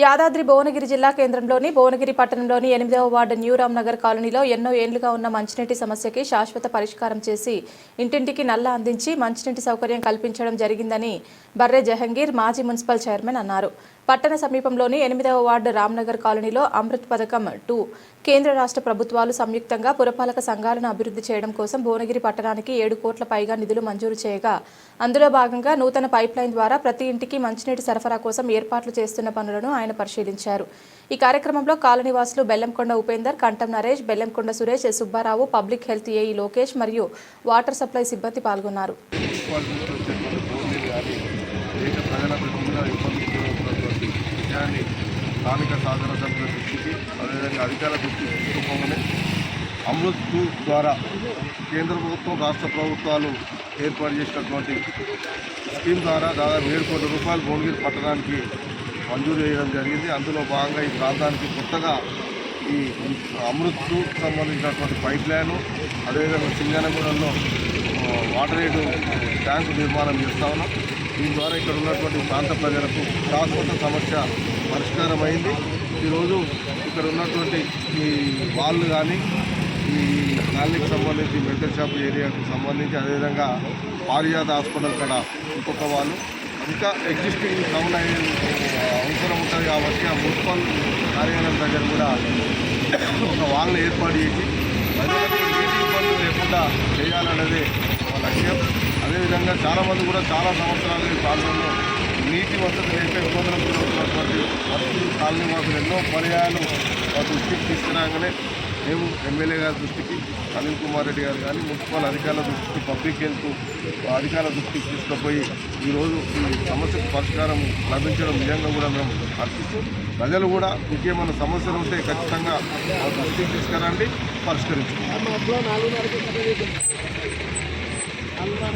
యాదాద్రి భువనగిరి జిల్లా కేంద్రంలోని భువనగిరి పట్టణంలోని ఎనిమిదవ వార్డు న్యూరామ్ నగర్ కాలనీలో ఎన్నో ఏండ్లుగా ఉన్న మంచినీటి సమస్యకి శాశ్వత పరిష్కారం చేసి ఇంటింటికి నల్ల అందించి మంచినీటి సౌకర్యం కల్పించడం జరిగిందని బర్రె జహంగీర్ మాజీ మున్సిపల్ చైర్మన్ అన్నారు. పట్టణ సమీపంలోని ఎనిమిదవ వార్డు రామ్నగర్ కాలనీలో అమృత్ పథకం టూ కేంద్ర రాష్ట్ర ప్రభుత్వాలు సంయుక్తంగా పురపాలక సంఘాలను అభివృద్ధి చేయడం కోసం భువనగిరి పట్టణానికి ఏడు కోట్ల పైగా నిధులు మంజూరు చేయగా అందులో భాగంగా నూతన పైప్ లైన్ ద్వారా ప్రతి ఇంటికి మంచినీటి సరఫరా కోసం ఏర్పాట్లు చేస్తున్న పనులను ఆయన పరిశీలించారు. ఈ కార్యక్రమంలో కాలనీవాసులు Bellamkonda Upender Kantam Naresh Bellamkonda Suresh Subbarao public health AE Lokesh మరియు వాటర్ సప్లై సిబ్బంది పాల్గొన్నారు. స్థానిక సాధన సభ్యుల దృష్టికి అదేవిధంగా అధికారుల దృష్టికి తీసుకుపోగానే అమృత్ ద్వారా కేంద్ర ప్రభుత్వం రాష్ట్ర ప్రభుత్వాలు ఏర్పాటు చేసినటువంటి స్కీమ్ ద్వారా దాదాపు ఏడు కోట్ల రూపాయలు భువనగిరి పట్టణానికి మంజూరు చేయడం జరిగింది. అందులో భాగంగా ఈ ప్రాంతానికి కొత్తగా ఈ అమృత్కు సంబంధించినటువంటి పైప్ లైను అదేవిధంగా సింగనగూడెంలో వాటర్ ఎయిడ్ ట్యాంకు నిర్మాణం చేస్తా ఉన్నాం. దీని ద్వారా ఇక్కడ ఉన్నటువంటి ప్రాంత ప్రజలకు శాశ్వత సమస్య పరిష్కారమైంది. ఈరోజు ఇక్కడ ఉన్నటువంటి ఈ వాళ్ళు కానీ ఈ కాలనీకి సంబంధించి మెడికల్ షాప్ ఏరియాకు సంబంధించి అదేవిధంగా పారిజాత హాస్పిటల్ కాడ ఇంకొక వాళ్ళు. ఇంకా ఎగ్జిస్టింగ్ టౌన్ అవసరం ఉంటుంది కాబట్టి ఆ మున్సిపల్ కార్యాలయం దగ్గర కూడా ఒక వాళ్ళని ఏర్పాటు చేసి ప్రజలకు లేకుండా చేయాలనేది లక్ష్యం. అదేవిధంగా చాలామంది కూడా చాలా సంవత్సరాలు ఈ ప్రాంతంలో నీటి వసతి లేక ఇబ్బందులకు గురవుతున్నటువంటి పరిస్థితులు కాలనీ వాసులు ఎన్నో పర్యాయాలు వాటి దృష్టికి తీసుకురాగానే మేము ఎమ్మెల్యే గారి దృష్టికి అనిల్ కుమార్ రెడ్డి గారు కానీ మున్సిపల్ అధికారుల దృష్టికి పబ్లిక్ హెల్త్ అధికారుల దృష్టికి తీసుకుపోయి ఈరోజు ఈ సమస్యకు పరిష్కారం లభించడం నిజంగా కూడా మేము హర్షిస్తూ ప్రజలు కూడా ఇంకేమైనా సమస్యలు ఉంటే ఖచ్చితంగా దృష్టికి తీసుకురండి పరిష్కరించుకుంటాం.